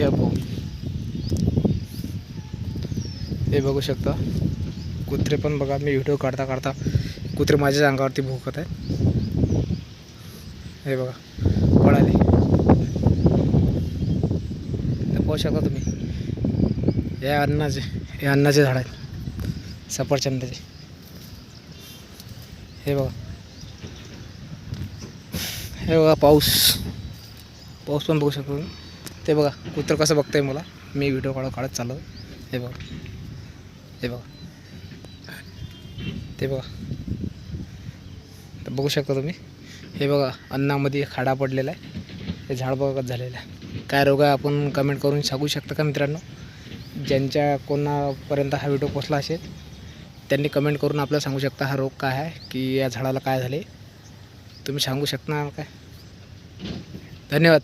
Cap हे बघू शकता. कुत्रे पण बघा मी व्हिडिओ काढता काढता कुत्रे माझ्या अंगावरती भूकत आहेत. हे बघा पळाले. तर पाहू शकता तुम्ही. या अन्नाचे हे अन्नाचे झाड आहेत. सफरचंदाचे. हे बघा. हे बघा पाऊस. पाऊस पण बघू शकतो तुम्ही. ते बघा कुत्र कसं बघतंय मला. मी व्हिडिओ काढत काढत चाललो. हे बघा. हे बघा. ते बघा. तर बघू शकता तुम्ही. हे बघा अन्नामध्ये खाडा पडलेला आहे. हे झाड बघत झालेलं आहे. काय रोग आहे आपण कमेंट करून सांगू शकता का मित्रांनो? ज्यांच्या कोणापर्यंत हा व्हिडिओ पोचला असेल त्यांनी कमेंट करून आपल्याला सांगू शकता हा रोग काय आहे की या झाडाला काय झाले. तुम्ही सांगू शकणार काय? धन्यवाद.